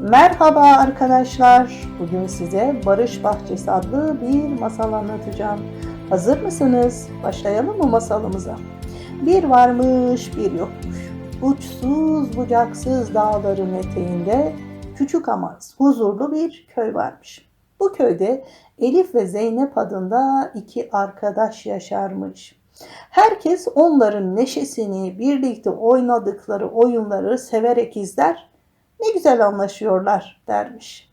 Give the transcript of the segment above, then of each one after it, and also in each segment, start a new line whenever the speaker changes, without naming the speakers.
Merhaba arkadaşlar. Bugün size Barış Bahçesi adlı bir masal anlatacağım. Hazır mısınız? Başlayalım mı masalımıza? Bir varmış, bir yokmuş. Uçsuz bucaksız dağların eteğinde küçük ama huzurlu bir köy varmış. Bu köyde Elif ve Zeynep adında iki arkadaş yaşarmış. Herkes onların neşesini, birlikte oynadıkları oyunları severek izler ne güzel anlaşıyorlar dermiş.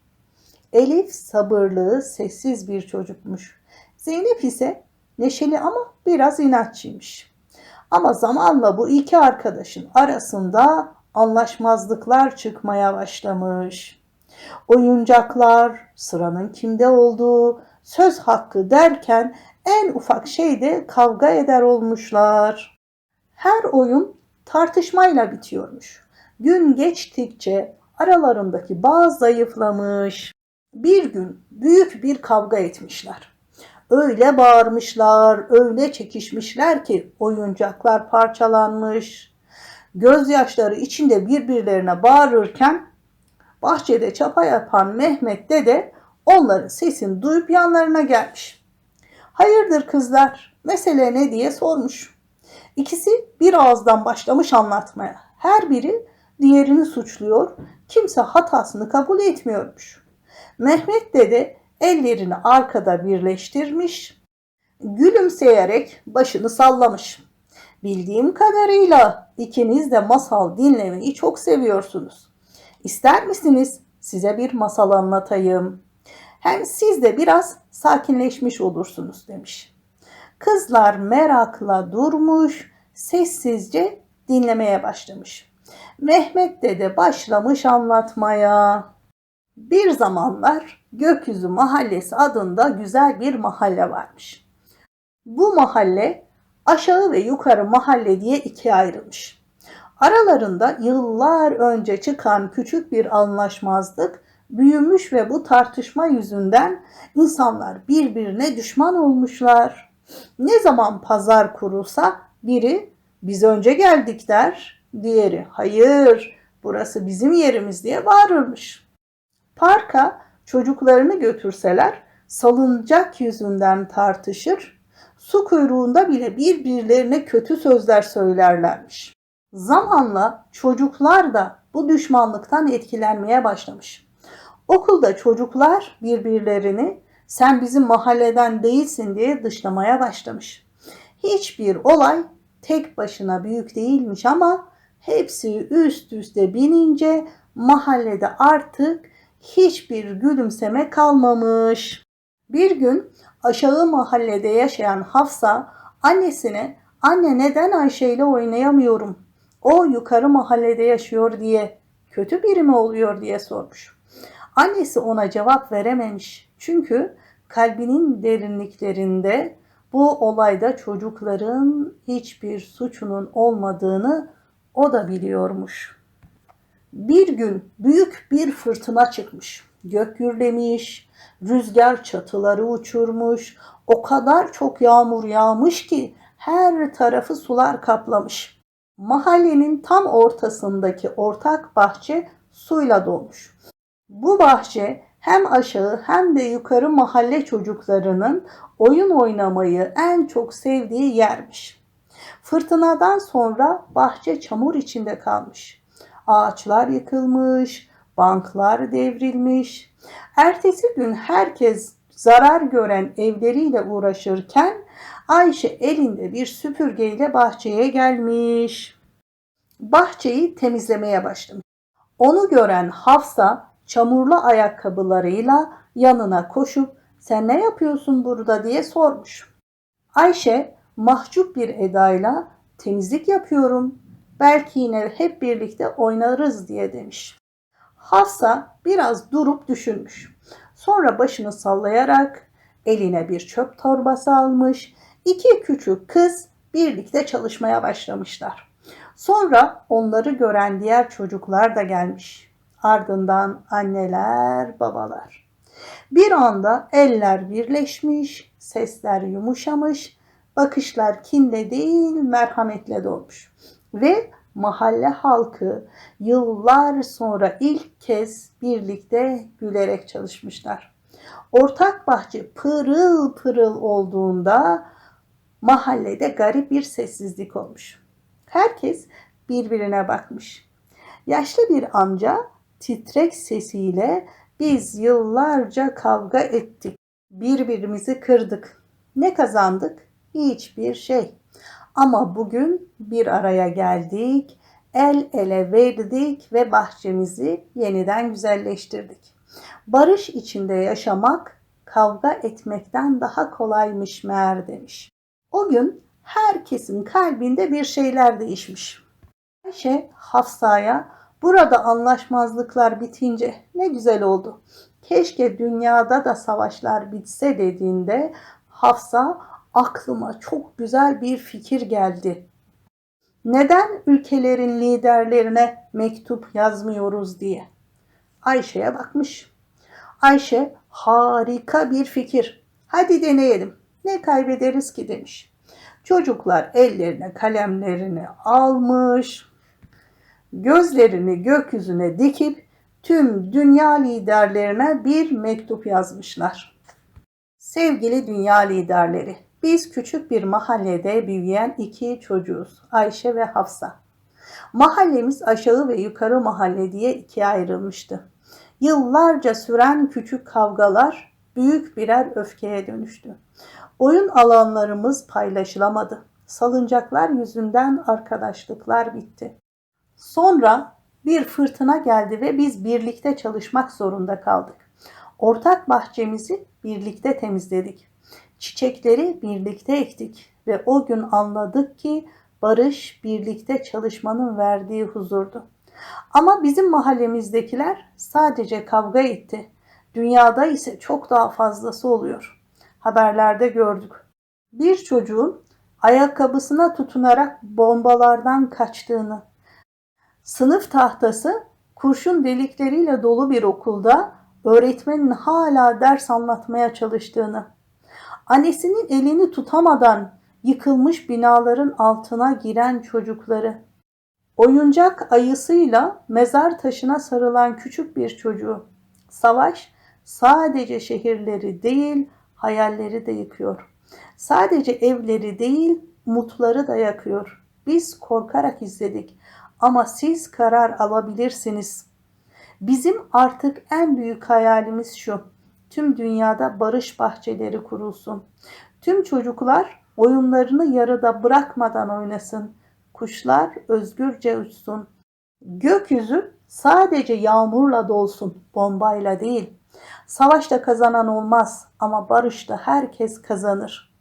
Elif sabırlı, sessiz bir çocukmuş. Zeynep ise neşeli ama biraz inatçıymış. Ama zamanla bu iki arkadaşın arasında anlaşmazlıklar çıkmaya başlamış. Oyuncaklar, sıranın kimde olduğu, söz hakkı derken en ufak şeyde kavga eder olmuşlar. Her oyun tartışmayla bitiyormuş. Gün geçtikçe aralarındaki bağ zayıflamış. Bir gün büyük bir kavga etmişler. Öyle bağırmışlar, öyle çekişmişler ki oyuncaklar parçalanmış. Gözyaşları içinde birbirlerine bağırırken bahçede çapa yapan Mehmet dede onların sesini duyup yanlarına gelmiş. Hayırdır kızlar, mesele ne diye sormuş. İkisi bir ağızdan başlamış anlatmaya. Her biri diğerini suçluyor, kimse hatasını kabul etmiyormuş. Mehmet dede ellerini arkada birleştirmiş, gülümseyerek başını sallamış. Bildiğim kadarıyla ikiniz de masal dinlemeyi çok seviyorsunuz. İster misiniz size bir masal anlatayım? Hem siz de biraz sakinleşmiş olursunuz demiş. Kızlar merakla durmuş, sessizce dinlemeye başlamış. Mehmet dede başlamış anlatmaya. Bir zamanlar Gökyüzü Mahallesi adında güzel bir mahalle varmış. Bu mahalle aşağı ve yukarı mahalle diye ikiye ayrılmış. Aralarında yıllar önce çıkan küçük bir anlaşmazlık büyümüş ve bu tartışma yüzünden insanlar birbirine düşman olmuşlar. Ne zaman pazar kurulsa biri biz önce geldik der, diğeri hayır burası bizim yerimiz diye bağırırmış. Parka çocuklarını götürseler salıncak yüzünden tartışır, su kuyruğunda bile birbirlerine kötü sözler söylerlermiş. Zamanla çocuklar da bu düşmanlıktan etkilenmeye başlamış. Okulda çocuklar birbirlerini sen bizim mahalleden değilsin diye dışlamaya başlamış. Hiçbir olay tek başına büyük değilmiş ama hepsi üst üste binince mahallede artık hiçbir gülümseme kalmamış. Bir gün aşağı mahallede yaşayan Hafsa annesine anne neden Ayşe ile oynayamıyorum? O yukarı mahallede yaşıyor diye kötü biri mi oluyor diye sormuş. Annesi ona cevap verememiş. Çünkü kalbinin derinliklerinde bu olayda çocukların hiçbir suçunun olmadığını o da biliyormuş. Bir gün büyük bir fırtına çıkmış. Gök gürlemiş, rüzgar çatıları uçurmuş. O kadar çok yağmur yağmış ki her tarafı sular kaplamış. Mahallenin tam ortasındaki ortak bahçe suyla dolmuş. Bu bahçe hem aşağı hem de yukarı mahalle çocuklarının oyun oynamayı en çok sevdiği yermiş. Fırtınadan sonra bahçe çamur içinde kalmış. Ağaçlar yıkılmış, banklar devrilmiş. Ertesi gün herkes zarar gören evleriyle uğraşırken Ayşe elinde bir süpürgeyle bahçeye gelmiş. Bahçeyi temizlemeye başlamış. Onu gören Hafsa çamurlu ayakkabılarıyla yanına koşup sen ne yapıyorsun burada diye sormuş. Ayşe mahcup bir edayla temizlik yapıyorum. Belki yine hep birlikte oynarız diye demiş. Hafsa biraz durup düşünmüş. Sonra başını sallayarak eline bir çöp torbası almış. İki küçük kız birlikte çalışmaya başlamışlar. Sonra onları gören diğer çocuklar da gelmiş. Ardından anneler, babalar. Bir anda eller birleşmiş, sesler yumuşamış, bakışlar kinle değil merhametle dolmuş. Ve mahalle halkı yıllar sonra ilk kez birlikte gülerek çalışmışlar. Ortak bahçe pırıl pırıl olduğunda mahallede garip bir sessizlik olmuş. Herkes birbirine bakmış. Yaşlı bir amca titrek sesiyle biz yıllarca kavga ettik. Birbirimizi kırdık. Ne kazandık? Hiçbir şey. Ama bugün bir araya geldik, el ele verdik ve bahçemizi yeniden güzelleştirdik. Barış içinde yaşamak kavga etmekten daha kolaymış meğer demiş. O gün herkesin kalbinde bir şeyler değişmiş. Ayşe Hafsa'ya burada anlaşmazlıklar bitince ne güzel oldu. Keşke dünyada da savaşlar bitse dediğinde Hafsa aklıma çok güzel bir fikir geldi. Neden ülkelerin liderlerine mektup yazmıyoruz diye. Ayşe'ye bakmış. Ayşe harika bir fikir. Hadi deneyelim. Ne kaybederiz ki demiş. Çocuklar ellerine kalemlerini almış, gözlerini gökyüzüne dikip tüm dünya liderlerine bir mektup yazmışlar. Sevgili dünya liderleri, biz küçük bir mahallede büyüyen iki çocuğuz, Ayşe ve Hafsa. Mahallemiz aşağı ve yukarı mahalle diye ikiye ayrılmıştı. Yıllarca süren küçük kavgalar büyük birer öfkeye dönüştü. Oyun alanlarımız paylaşılamadı. Salıncaklar yüzünden arkadaşlıklar bitti. Sonra bir fırtına geldi ve biz birlikte çalışmak zorunda kaldık. Ortak bahçemizi birlikte temizledik. Çiçekleri birlikte ektik ve o gün anladık ki barış birlikte çalışmanın verdiği huzurdu. Ama bizim mahallemizdekiler sadece kavga etti. Dünyada ise çok daha fazlası oluyor. Haberlerde gördük. Bir çocuğun ayakkabısına tutunarak bombalardan kaçtığını, sınıf tahtası kurşun delikleriyle dolu bir okulda öğretmenin hala ders anlatmaya çalıştığını, annesinin elini tutamadan yıkılmış binaların altına giren çocukları, oyuncak ayısıyla mezar taşına sarılan küçük bir çocuğu, savaş sadece şehirleri değil, hayalleri de yıkıyor. Sadece evleri değil, umutları da yakıyor. Biz korkarak izledik ama siz karar alabilirsiniz. Bizim artık en büyük hayalimiz şu. Tüm dünyada barış bahçeleri kurulsun. Tüm çocuklar oyunlarını yarıda bırakmadan oynasın. Kuşlar özgürce uçsun. Gökyüzü sadece yağmurla dolsun, bombayla değil. Savaşta kazanan olmaz ama barışta herkes kazanır.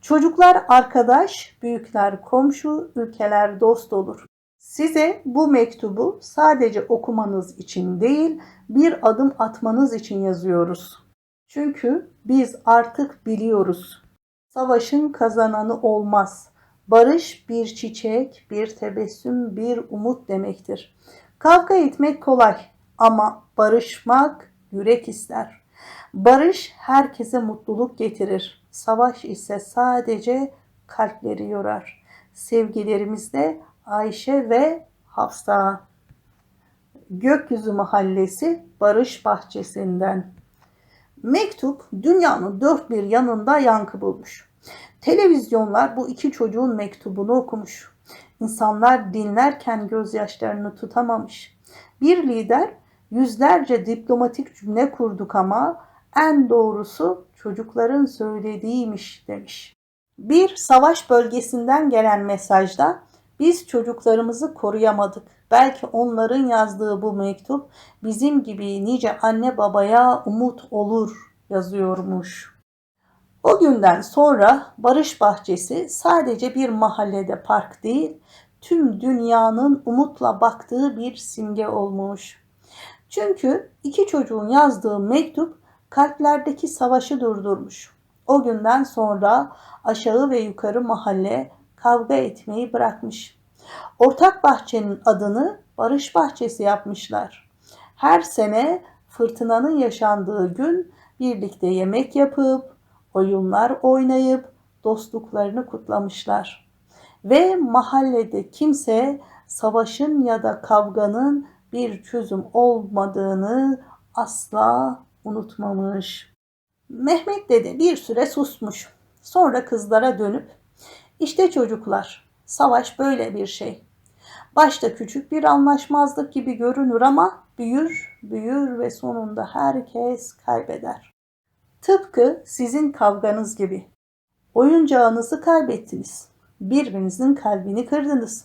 Çocuklar arkadaş, büyükler komşu, ülkeler dost olur. Size bu mektubu sadece okumanız için değil, bir adım atmanız için yazıyoruz. Çünkü biz artık biliyoruz. Savaşın kazananı olmaz. Barış bir çiçek, bir tebessüm, bir umut demektir. Kavga etmek kolay ama barışmak yürek ister. Barış herkese mutluluk getirir. Savaş ise sadece kalpleri yorar. Sevgilerimizde Ayşe ve Hafsa. Gökyüzü Mahallesi Barış Bahçesi'nden. Mektup dünyanın dört bir yanında yankı bulmuş. Televizyonlar bu iki çocuğun mektubunu okumuş. İnsanlar dinlerken gözyaşlarını tutamamış. Bir lider yüzlerce diplomatik cümle kurduk ama en doğrusu çocukların söylediğiymiş demiş. Bir savaş bölgesinden gelen mesajda biz çocuklarımızı koruyamadık. Belki onların yazdığı bu mektup bizim gibi nice anne babaya umut olur yazıyormuş. O günden sonra Barış Bahçesi sadece bir mahallede park değil, tüm dünyanın umutla baktığı bir simge olmuş. Çünkü iki çocuğun yazdığı mektup kalplerdeki savaşı durdurmuş. O günden sonra aşağı ve yukarı mahalle kavga etmeyi bırakmış. Ortak bahçenin adını Barış Bahçesi yapmışlar. Her sene fırtınanın yaşandığı gün birlikte yemek yapıp, oyunlar oynayıp dostluklarını kutlamışlar. Ve mahallede kimse savaşın ya da kavganın bir çözüm olmadığını asla unutmamış. Mehmet dede bir süre susmuş. Sonra kızlara dönüp işte çocuklar, savaş böyle bir şey. Başta küçük bir anlaşmazlık gibi görünür ama büyür, büyür ve sonunda herkes kaybeder. Tıpkı sizin kavganız gibi. Oyuncağınızı kaybettiniz. Birbirinizin kalbini kırdınız.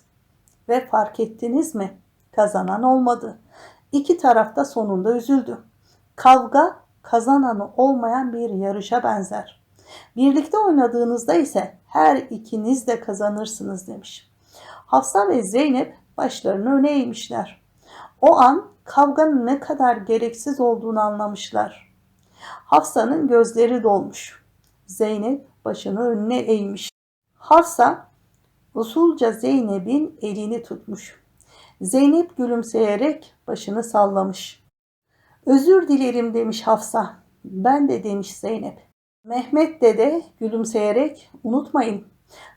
Ve fark ettiniz mi? Kazanan olmadı. İki taraf da sonunda üzüldü. Kavga kazananı olmayan bir yarışa benzer. Birlikte oynadığınızda ise her ikiniz de kazanırsınız demiş. Hafsa ve Zeynep başlarını öne eğmişler. O an kavganın ne kadar gereksiz olduğunu anlamışlar. Hafsa'nın gözleri dolmuş. Zeynep başını önüne eğmiş. Hafsa usulca Zeynep'in elini tutmuş. Zeynep gülümseyerek başını sallamış. Özür dilerim demiş Hafsa. Ben de demiş Zeynep. Mehmet dede gülümseyerek unutmayın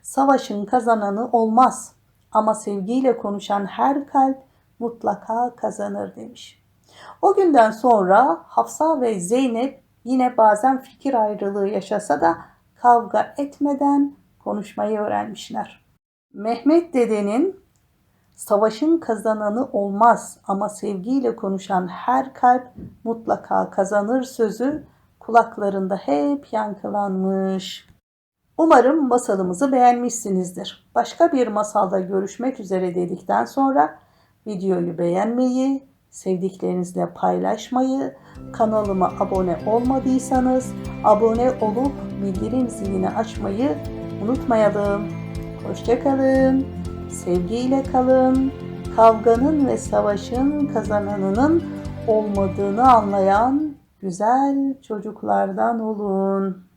savaşın kazananı olmaz ama sevgiyle konuşan her kalp mutlaka kazanır demiş. O günden sonra Hafsa ve Zeynep yine bazen fikir ayrılığı yaşasa da kavga etmeden konuşmayı öğrenmişler. Mehmet dedenin savaşın kazananı olmaz ama sevgiyle konuşan her kalp mutlaka kazanır sözü kulaklarında hep yankılanmış. Umarım masalımızı beğenmişsinizdir. Başka bir masalda görüşmek üzere dedikten sonra videoyu beğenmeyi, sevdiklerinizle paylaşmayı, kanalıma abone olmadıysanız abone olup bildirim zilini açmayı unutmayalım. Hoşçakalın, sevgiyle kalın, kavganın ve savaşın kazananının olmadığını anlayan güzel çocuklardan olun.